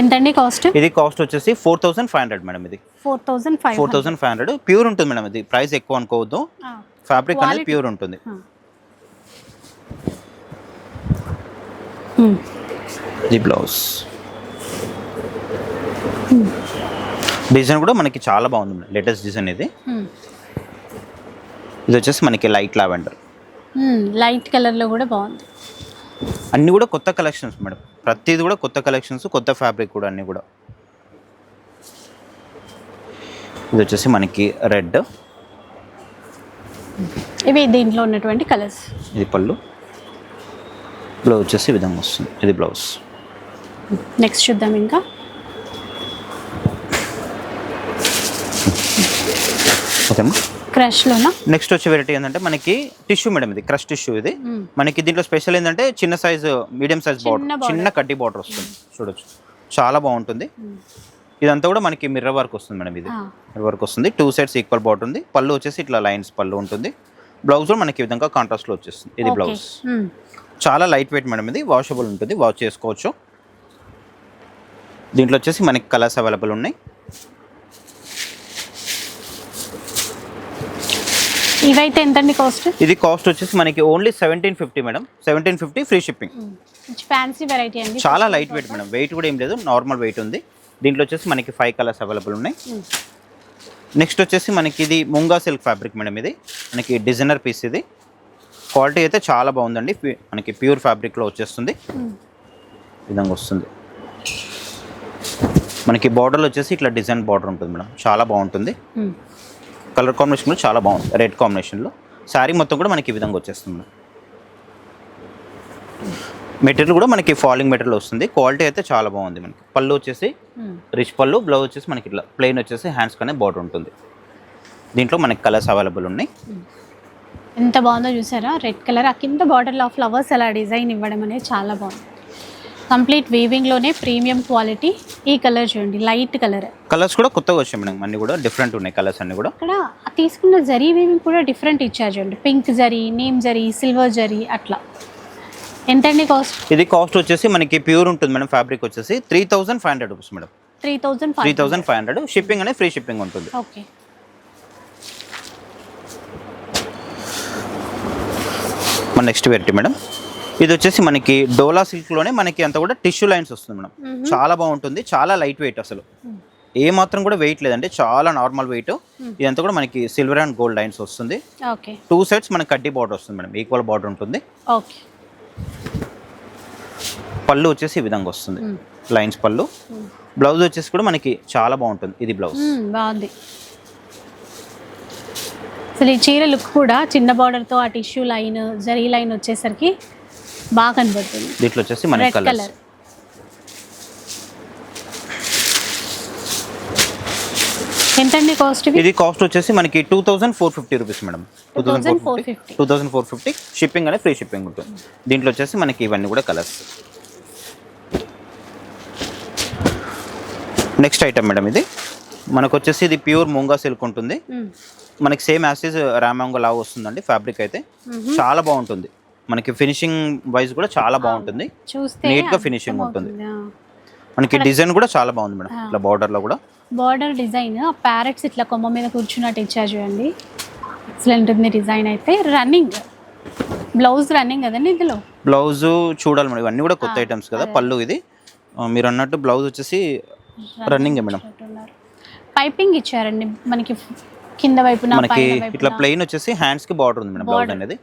ఎంతండి కాస్ట్? ఇది కాస్ట్ వచ్చేసి four thousand five hundred madam ఇది. Four thousand five four thousand five hundred pure ఉంటుంది మేడం ఇది. ప్రైస్ ఎక్కువ అనుకోవద్దు. ఫ్యాబ్రిక్ అనేది. ప్యూర్ ఉంటుంది. ఇది బ్లౌజ్ డిజైన్ కూడా మనకి చాలా బాగుంది లేటెస్ట్ డిజైన్ ఇది. ఇది వచ్చేసి మనకి లైట్ లావెండర్ లైట్ కలర్లో కూడా బాగుంది అన్నీ కూడా కొత్త కలెక్షన్స్ మేడం. ప్రతిది కూడా కొత్త కలెక్షన్స్ కొత్త ఫ్యాబ్రిక్ కూడా అన్నీ కూడా. ఇది వచ్చేసి మనకి రెడ్. ఇవి దీంట్లో ఉన్నటువంటి కలర్స్. ఇది పళ్ళు. బ్లౌజ్ వచ్చేసి విధంగా వస్తుంది. ఇది బ్లౌజ్. నెక్స్ట్ చూద్దాం ఇంకా. ఓకేమ్మా నెక్స్ట్ వచ్చే వెరైటీ ఏంటంటే మనకి టిష్యూ మేడం ఇది క్రష్ టిష్యూ ఇది. మ్మ్. మనకి దీంట్లో స్పెషల్ ఏంటంటే చిన్న సైజు మీడియం సైజ్ బార్డర్. చిన్న కడ్డీ బార్డర్ వస్తుంది. చూడొచ్చు. చాలా బాగుంటుంది. ఇదంతా కూడా మనకి మిర్రర్ వర్క్ వస్తుంది మేడం ఇది. ఆ. మిర్రర్ వర్క్ వస్తుంది. టూ సైడ్స్ ఈక్వల్ బార్డర్ ఉంది. పళ్ళు వచ్చేసి ఇట్లా లైన్స్ పళ్ళు ఉంటుంది. బ్లౌజ్ కూడా మనకి ఈ విధంగా కాంట్రాస్ట్లో వచ్చేస్తుంది. ఇది. బ్లౌజ్ మ్మ్. చాలా లైట్ వెయిట్ మేడం ఇది. వాషబుల్ ఉంటుంది. వాష్ చేసుకోవచ్చు. దీంట్లో వచ్చేసి మనకి కలర్స్ అవైలబుల్ ఉన్నాయి. ఇవైతే ఎంతండి కాస్ట్ ఇది కాస్ట్ వచ్చేసి మనకి only seventeen fifty madam seventeen fifty free shipping fancy variety అండి. చాలా లైట్ వెయిట్ మేడం వెయిట్ కూడా ఏం లేదు. నార్మల్ వెయిట్ ఉంది. దీంట్లో వచ్చేసి మనకి ఫైవ్ కలర్స్ అవైలబుల్ ఉన్నాయి. నెక్స్ట్ వచ్చేసి మనకి ఇది ముంగా సిల్క్ ఫ్యాబ్రిక్ మేడం ఇది. మనకి డిజైనర్ పీస్ ఇది. క్వాలిటీ అయితే చాలా బాగుందండి. మనకి ప్యూర్ ఫ్యాబ్రిక్లో వచ్చేస్తుంది. విధంగా వస్తుంది. మనకి బార్డర్లో వచ్చేసి ఇట్లా డిజైన్ బార్డర్ ఉంటుంది మేడం చాలా బాగుంటుంది. కలర్ కాంబినేషన్ కూడా చాలా బాగుంది. రెడ్ కాంబినేషన్లో. శారీ మొత్తం కూడా మనకి ఈ విధంగా వచ్చేస్తుంది. మెటీరియల్ కూడా మనకి ఫాలింగ్ మెటీరియల్ వస్తుంది. క్వాలిటీ అయితే చాలా బాగుంది మనకి. పళ్ళు వచ్చేసి. రిచ్ పళ్ళు బ్లౌజ్ వచ్చేసి మనకి ఇట్లా ప్లెయిన్ వచ్చేసి హ్యాండ్స్ కనే బార్డర్ ఉంటుంది. దీంట్లో మనకి కలర్స్ అవైలబుల్ ఉన్నాయి. ఎంత బాగుందో చూసారా? Red colour. ఆ కింద బార్డర్లో ఫ్లవర్స్ అలా డిజైన్ ఇవ్వడం అనేది చాలా బాగుంది. కంప్లీట్ వీవింగ్లోనే ప్రీమియం క్వాలిటీ ఈ కలర్ చూడండి లైట్ కలర్ కలర్స్ కూడా కొత్తగా వచ్చాయి మేడం. అన్ని కూడా డిఫరెంట్ ఉన్నాయి కలర్స్ అన్ని కూడా. అక్కడ ఆ తీసుకున్న జరీ వీవింగ్ కూడా డిఫరెంట్ ఇచ్చారు చూడండి. పింక్ జరీ నీమ్ జరీ సిల్వర్ జరీ అట్లా. ఎంతండి కాస్ట్ ఇది కాస్ట్ వచ్చేసి మనకి ప్యూర్ ఉంటుంది మేడం ఫ్యాబ్రిక్ వచ్చేసి three thousand five hundred rupees madam. Three thousand three thousand five hundred shipping అనేది ఫ్రీ షిప్పింగ్ ఉంటుంది. ఓకే మన నెక్స్ట్ వెరైటీ మేడం. ఇది వచ్చేసి మనకి డోలా సిల్క్లోనే మనకి అంతా కూడా టిష్యూ లైన్స్ వస్తుంది మేడం. చాలా బాగుంటుంది చాలా లైట్ వెయిట్ అసలు. ఏ మాత్రం కూడా వెయిట్ లేదండి చాలా నార్మల్ వెయిట్ ఇదంతా కూడా మనకి సిల్వర్ అండ్ గోల్డ్ లైన్స్ వస్తుంది. ఓకే. టూ సైడ్స్ మనకి కడ్డీ బార్డర్ వస్తుంది మేడం ఈక్వల్ బార్డర్ ఉంటుంది. ఓకే. పళ్ళు వచ్చేసి ఈ విధంగా వస్తుంది లైన్స్ పళ్ళు. బ్లౌజ్ వచ్చేసి కూడా మనకి చాలా బాగుంటుంది ఇది బ్లౌజ్ బాగుంది. అసలు ఈ చీర లుక్ కూడా చిన్న బార్డర్తో ఆ టిష్యూ లైన్ జరీ లైన్ వచ్చేసరికి బాగా కనబడుతుంది. దీంట్లో వచ్చేసి మనకి కలర్ ఎంతండి కాస్ట్ ఇది కాస్ట్ వచ్చేసి మనకి two thousand four fifty rupees madam two thousand four fifty 2450. Two thousand four fifty shipping అనేది ఫ్రీ షిప్పింగ్ ఉంటుంది. దీంట్లో వచ్చేసి మనకి ఇవన్నీ కూడా కలర్స్ నెక్స్ట్ ఐటమ్ మేడం ఇది. మనకు వచ్చేసి ఇది ప్యూర్ మూంగా సిల్క్ ఉంటుంది. మ్మ్. మనకి సేమ్ యాసిస్ రామాంగో లాగా వస్తుందండి ఫ్యాబ్రిక్ అయితే. చాలా బాగుంటుంది. మనకి ఫినిషింగ్ వైజ్ కూడా చాలా బాగుంటుంది. నీట్గా ఫినిషింగ్ ఉంటుంది. మనకి డిజైన్ కూడా చాలా బాగుంది మేడం. ఇట్లా బార్డర్లో కూడా. బార్డర్ డిజైన్ ప్యారెట్స్ ఇట్లా కొమ్మ మీద కూర్చున్నట్టు ఇచ్చారు చూడండి. ఎక్సలెంట్ ఉంది డిజైన్ అయితే రన్నింగ్ బ్లౌజ్ రన్నింగ్ కదండి ఇందులో? బ్లౌజ్ చూడాలి మేడం. ఇవన్నీ కూడా కొత్త ఐటమ్స్ కదా పళ్ళు ఇది. మీరు అన్నట్టు బ్లౌజ్ వచ్చేసి రన్నింగ్ మేడం. పైపింగ్ ఇచ్చారండి. మనకి కింద వైపున మనకి ఇట్లా ప్లెయిన్ వచ్చేసి హ్యాండ్స్కి బార్డర్ ఉంది మేడం బ్లౌజ్. అనేది.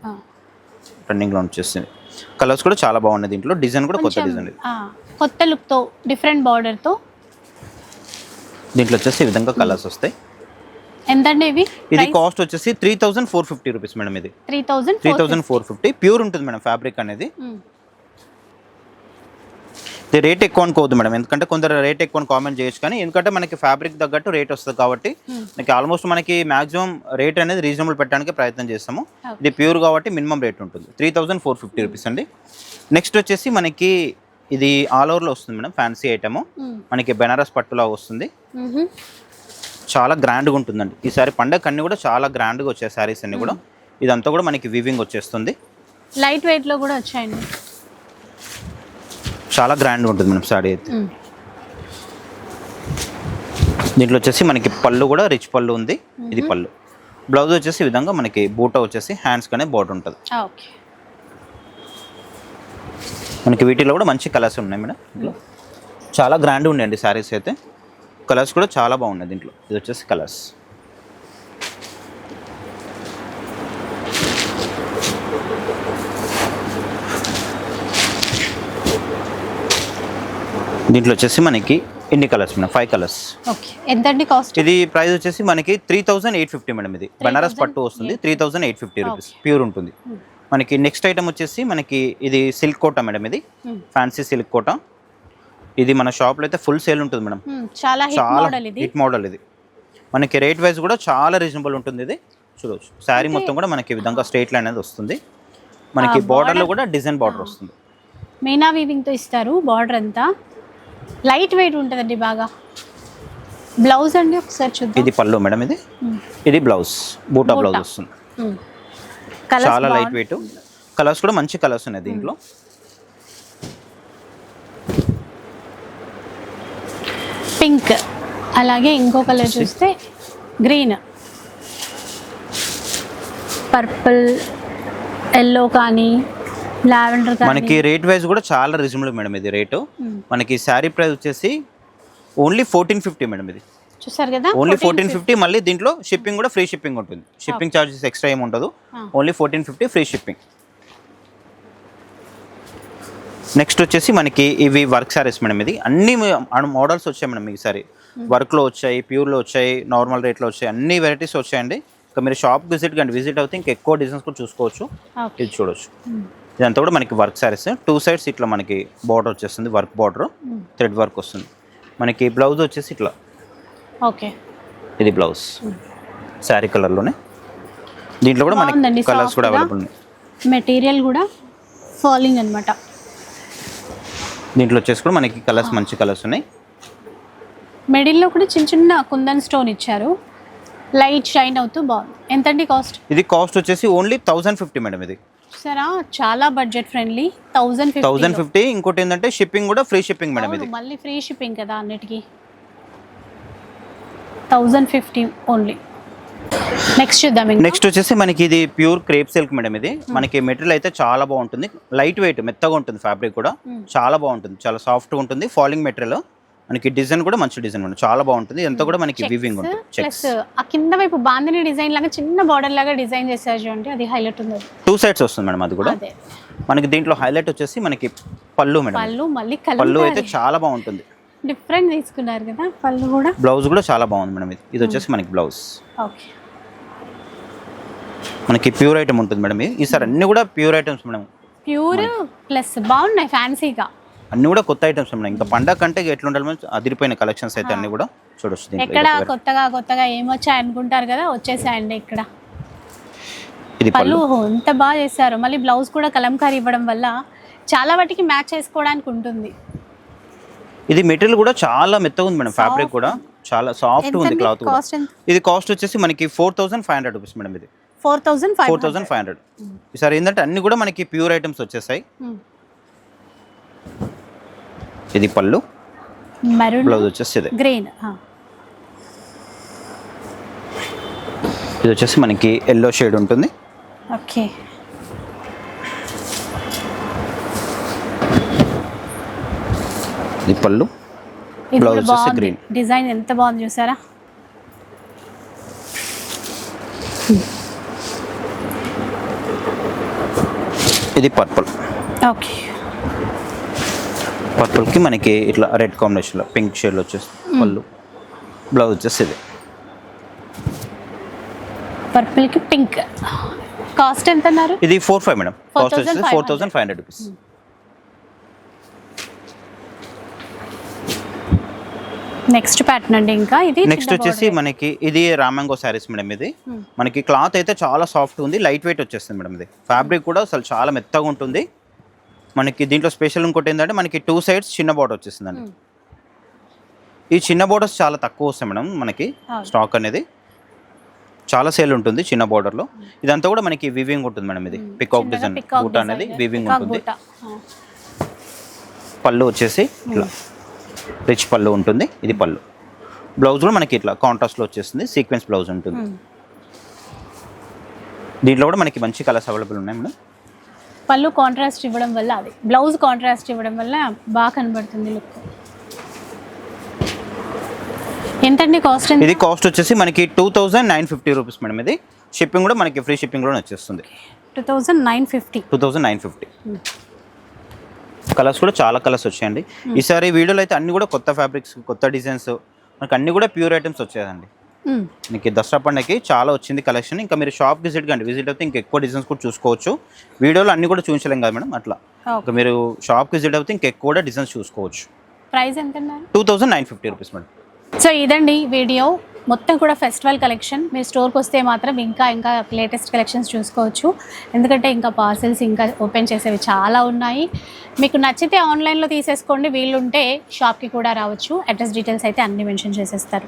ఆ. రన్నింగ్లో వచ్చేసింది కలర్స్ కూడా చాలా బాగున్నాయి దీంట్లో. డిజైన్ కూడా కొత్త డిజైన్ కొత్త లుక్తో డిఫరెంట్ బార్డర్తో దీంట్లో వచ్చేసి ఈ విధంగా కలర్స్ వస్తాయి. ఎంతండి ఇవి? ఇది కాస్ట్ వచ్చేసి three thousand four fifty rupees madam ఇది. Three thousand three thousand four fifty pure ఉంటుంది మేడం ఫ్యాబ్రిక్ అనేది. ఇది రేట్ ఎక్కువ అనుకోవద్దు మేడం. ఎందుకంటే కొందరు రేట్ ఎక్కువ కామెంట్ చేయొచ్చు కానీ ఎందుకంటే మనకి ఫ్యాబ్రిక్ తగ్గట్టు రేట్ వస్తుంది కాబట్టి మనకి ఆల్మోస్ట్ మనకి మాక్సిమం రేట్ అనేది రీజనబుల్ పెట్టడానికి ప్రయత్నం చేస్తాము. ఇది ప్యూర్ కాబట్టి మినిమం రేట్ ఉంటుంది. త్రీ ఫోర్ ఫిఫ్టీ రూపీస్ అండి. నెక్స్ట్ వచ్చేసి మనకి ఇది ఆల్ ఓవర్లో వస్తుంది మేడం ఫ్యాన్సీ ఐటమ్ మనకి బెనారస్ పట్టులా వస్తుంది. చాలా గ్రాండ్గా ఉంటుందండి. ఈసారి పండగ అన్ని కూడా చాలా గ్రాండ్గా వచ్చాయి శారీస్ అన్ని కూడా. ఇదంతా కూడా మనకి వివింగ్ వచ్చేస్తుంది. లైట్ వెయిట్లో కూడా వచ్చాయండి. చాలా గ్రాండ్గా ఉంటుంది మేడం శారీ అయితే. దీంట్లో వచ్చేసి మనకి పళ్ళు కూడా రిచ్ పళ్ళు ఉంది. ఇది పళ్ళు. బ్లౌజ్ వచ్చేసి ఈ విధంగా మనకి బూటా వచ్చేసి హ్యాండ్స్ కనే బోర్డర్ ఉంటుంది. మనకి వీటిలో కూడా మంచి కలర్స్ ఉన్నాయి మేడం. చాలా గ్రాండ్ ఉన్నాయండి శారీస్ అయితే. కలర్స్ కూడా చాలా బాగున్నాయి దీంట్లో. ఇది వచ్చేసి కలర్స్ దీంట్లో వచ్చేసి మనకి ఎన్ని colours madam? Five colours. Okay. ఎంతండి కాస్ట్? ఇది ప్రైస్ వచ్చేసి మనకి three thousand eight fifty madam ఇది. బనారస్ పట్టు వస్తుంది. Three thousand eight fifty rupees. Pure ఉంటుంది. మనకి నెక్స్ట్ ఐటమ్ వచ్చేసి మనకి ఇది సిల్క్ కోట మేడం ఇది. Fancy silk Kota. ఇది మన షాప్లో అయితే ఫుల్ సేల్ ఉంటుంది మేడం. చాలా హిట్ చాలా మోడల్ ఇది. హిట్ మోడల్ ఇది. మనకి రేట్ వైజ్ కూడా చాలా రీజనబుల్ ఉంటుంది ఇది. చూడవచ్చు. శారీ మొత్తం కూడా మనకి ఈ విధంగా స్ట్రైట్ లైన్ అనేది వస్తుంది. మనకి బార్డర్లో కూడా డిజైన్ బార్డర్ వస్తుంది. మీనా వీవింగ్తో ఇస్తారు. బార్డర్ అంతా లైట్ వెయిట్ ఉంటుందండి బాగా. బ్లౌజ్ అండి ఒకసారి చూద్దాం. ఇది పళ్ళు మేడం ఇది? ఇది బ్లౌజ్ బూటా బ్లౌజ్ వస్తుంది. చాలా లైట్ వెయిట్. కలర్స్ కూడా మంచి కలర్స్ ఉన్నాయి దీంట్లో. పింక్. అలాగే ఇంకో కలర్ చూస్తే గ్రీన్. పర్పుల్ ఎల్లో కానీ లావెండర్ మనకి రేట్ వైజ్ కూడా చాలా రీజనబుల్ మేడం ఇది రేటు మనకి శారీ ప్రైస్ వచ్చేసి ఓన్లీ ఫోర్టీన్ ఫిఫ్టీ మేడం ఇది. చూసారు కదా? ఓన్లీ ఫోర్టీన్ ఫిఫ్టీ మళ్ళీ దీంట్లో షిప్పింగ్ కూడా ఫ్రీ షిప్పింగ్ ఉంటుంది. షిప్పింగ్ ఛార్జెస్ ఎక్స్ట్రా ఏమి ఉండదు. Only fourteen fifty free shipping next వచ్చేసి మనకి ఇవి వర్క్ సారీస్ మేడం ఇది. అన్ని మోడల్స్ వచ్చాయి మేడం ఈసారి వర్క్లో వచ్చాయి ప్యూర్లో వచ్చాయి నార్మల్ రేట్లో వచ్చాయి అన్ని వెరైటీస్ వచ్చాయండి. ఇంకా మీరు షాప్ విజిట్ కానీ విజిట్ అవుతే ఇంకా ఎక్కువ డిజైన్స్ కూడా చూసుకోవచ్చు. ఇది చూడొచ్చు. ఇదంతా కూడా మనకి వర్క్ సారీస్ టూ సైడ్స్ ఇట్లా మనకి బార్డర్ వచ్చేస్తుంది వర్క్ బార్డర్. థ్రెడ్ వర్క్ వస్తుంది. మనకి బ్లౌజ్ వచ్చేసి ఇట్లా. ఓకే. ఇది బ్లౌజ్. శారీ కలర్లోనే. దీంట్లో కూడా మనకి కలర్స్ కూడా. అవైలబుల్ ఉన్నాయి. మెటీరియల్ కూడా ఫాలింగ్ అనమాట దీంట్లో వచ్చేసి కూడా మనకి కలర్స్ మంచి కలర్స్ ఉన్నాయి. మిడిల్లో కూడా చిన్న చిన్న కుందన్ స్టోన్ ఇచ్చారు. లైట్ షైన్ అవుతూ బాగుంది. ఎంతండి కాస్ట్? ఇది కాస్ట్ వచ్చేసి ఓన్లీ థౌసండ్ ఫిఫ్టీ మేడం ఇది. సరా చాలా budget friendly thousand thousand fifty ఇంకోటి ఏంటంటే షిప్పింగ్ కూడా ఫ్రీ షిప్పింగ్ మేడం ఇది. మళ్ళీ ఫ్రీ షిప్పింగ్ కదా అన్నిటికీ. థౌజండ్ ఫిఫ్టీ ఓన్లీ నెక్స్ట్ చూద్దాం నెక్స్ట్ వచ్చేసి మనకి ఇది ప్యూర్ క్రేప్ సిల్క్ మేడం ఇది. మనకి మెటీరియల్ అయితే చాలా బాగుంటుంది. లైట్ వెయిట్ మెత్తగా ఉంటుంది ఫ్యాబ్రిక్ కూడా. చాలా బాగుంటుంది. చాలా సాఫ్ట్గా ఉంటుంది. ఫాలింగ్ మెటీరియల్ మనకి డిజైన్ కూడా మంచి డిజైన్ ఉంటుంది చాలా బాగుంటుంది. ఎంత కూడా మనకి వివింగ్ ఉంటుంది. ప్లస్ ఆ కింద వైపు బాందిని డిజైన్ లాగా చిన్న బార్డర్ లాగా డిజైన్ చేశారు చూడండి. అది హైలైట్ ఉంది. టూ సైడ్స్ వస్తుంది మేడం అది కూడా. మనకి దీంట్లో హైలైట్ వచ్చేసి మనకి పళ్ళు మేడం. పళ్ళు మళ్ళీ పళ్ళు అయితే చాలా బాగుంటుంది. డిఫరెంట్ తీసుకున్నారు కదా పళ్ళు కూడా? బ్లౌజ్ కూడా చాలా బాగుంది మేడం ఇది. ఇది వచ్చేసి మనకి బ్లౌజ్ ఓకే మనకి ప్యూర్ ఐటమ్ ఉంటుంది మేడం ఇది. ఈసారి అన్ని కూడా pure items madam. Pure plus బాగున్నాయి ఫ్యాన్సీగా అన్ని కూడా కొత్త ఐటమ్స్ మేడం ఇంకా పండగ కంటే ఎట్లా ఉండాలి? అదిరిపోయిన కలెక్షన్స్ అయితే అన్ని కూడా చూడొచ్చు దీంట్లో. ఎక్కడ ఇది ఒక- కొత్తగా కొత్తగా ఏమొచ్చాయి అనుకుంటారు కదా వచ్చేసాయండి ఇక్కడ. ఇది పళ్ళు. పళ్ళు ఎంత బాగా చేశారు. మళ్ళీ బ్లౌజ్ కూడా కలంకారీ ఇవ్వడం వల్ల చాలా వాటికి మ్యాచ్ చేసుకోవడానికి ఉంటుంది. ఇది మెటీరియల్ కూడా చాలా మెత్తగా ఉంది మేడం ఫ్యాబ్రిక్ కూడా. చాలా సాఫ్ట్ ఉంది ఎంతండి? క్లాత్ కూడా. కాస్ట్ ఎంత? ఇది కాస్ట్ వచ్చేసి మనకి four thousand five hundred rupees madam ఇది. Four thousand four five thousand five hundred ఈసారి ఏంటంటే అన్ని కూడా మనకి ప్యూర్ ఐటమ్స్ వచ్చేసాయి. ఇది పళ్ళు. బ్లౌజ్ వచ్చేసి ఇది. గ్రీన్ ఇది వచ్చేసి మనకి ఎల్లో షేడ్ ఉంటుంది. ఓకే. ఇది పళ్ళు. కూడా వచ్చేసి green. డిజైన్ ఎంత బాగుంది చూసారా? ఇది పర్పుల్ ఓకే. పర్పుల్కి మనకి ఇట్లా రెడ్ కాంబినేషన్లో పింక్ షేడ్లో వచ్చేసి పళ్ళు. బ్లౌజ్ వచ్చేసి ఇది. పర్పుల్కి పింక్. కాస్ట్ ఎంత అన్నారు ఇది ఫోర్ ఫైవ్ మేడం. కాస్ట్ వచ్చేసి 4,500. Four thousand five hundred rupees. Next pattern అండి ఇంకా. ఇది నెక్స్ట్ వచ్చేసి మనకి ఇది రామంగో శారీస్ మేడం ఇది. మనకి క్లాత్ అయితే చాలా సాఫ్ట్ ఉంది లైట్ వెయిట్ వచ్చేస్తుంది మేడం ఇది. ఫ్యాబ్రిక్ కూడా అసలు చాలా మెత్తగా ఉంటుంది. మనకి దీంట్లో స్పెషల్ ఇంకోటి ఏంటంటే మనకి టూ సైడ్స్ చిన్న బోర్డర్ వచ్చేసిందండి. ఈ చిన్న బోర్డర్స్ చాలా తక్కువ వస్తాయి మేడం మనకి. స్టాక్ అనేది. చాలా సేల్ ఉంటుంది చిన్న బోర్డర్లో. ఇదంతా కూడా మనకి వివింగ్ ఉంటుంది మేడం ఇది. పికాక్ డిజైన్ బూట అనేది వివింగ్ ఉంటుంది. పళ్ళు వచ్చేసి ఇట్లా రిచ్ పళ్ళు ఉంటుంది. ఇది పళ్ళు. బ్లౌజ్ కూడా మనకి ఇట్లా కాంట్రాస్ట్లో వచ్చేస్తుంది. సీక్వెన్స్ బ్లౌజ్ ఉంటుంది. దీంట్లో కూడా మనకి మంచి కలర్స్ అవైలబుల్ ఉన్నాయి మేడం. పళ్ళు కాంట్రాస్ట్ ఇవ్వడం వల్ల అది. బ్లౌజ్ కాంట్రాస్ట్ ఇవ్వడం వల్ల బాగా కనబడుతుంది లుక్ ఎంతండి కాస్ట్ ఇది కాస్ట్ వచ్చేసి మనకి two thousand nine fifty rupees madam ఇది. షిప్పింగ్ కూడా మనకి ఫ్రీ షిప్పింగ్ కూడా వచ్చేస్తుంది. Two thousand nine fifty two thousand nine fifty colours కూడా చాలా కలర్స్ వచ్చాయండి. ఈసారి వీడియోలో అయితే అన్ని కూడా కొత్త ఫ్యాబ్రిక్స్ కొత్త డిజైన్స్ మనకి అన్ని కూడా ప్యూర్ ఐటమ్స్ వచ్చాయండి మీకు దసరా పండుగకి చాలా వచ్చింది కలెక్షన్ ఇంకా మీరు షాప్ విజిట్ కండి. విజిట్ అయితే ఇంకా ఎక్కువ డిజైన్స్ కూడా చూసుకోవచ్చు. వీడియోలో అన్ని కూడా చూపించలేం కదా మేడం అట్లా. ఇంకా మీరు షాప్ విజిట్ అయితే ఇంకా ఎక్కువ డిజైన్స్ చూసుకోవచ్చు. ప్రైస్ ఎంత two thousand nine fifty rupees madam. So ఇదండి వీడియో. మొత్తం కూడా ఫెస్టివల్ కలెక్షన్ మీరు స్టోర్కి వస్తే మాత్రం ఇంకా ఇంకా లేటెస్ట్ కలెక్షన్స్ చూసుకోవచ్చు. ఎందుకంటే ఇంకా పార్సెల్స్ ఇంకా ఓపెన్ చేసేవి చాలా ఉన్నాయి. మీకు నచ్చితే ఆన్లైన్లో తీసేసుకోండి. వీలుంటే షాప్కి కూడా రావచ్చు. అడ్రస్ డీటెయిల్స్ అయితే అన్ని మెన్షన్ చేసేస్తారు.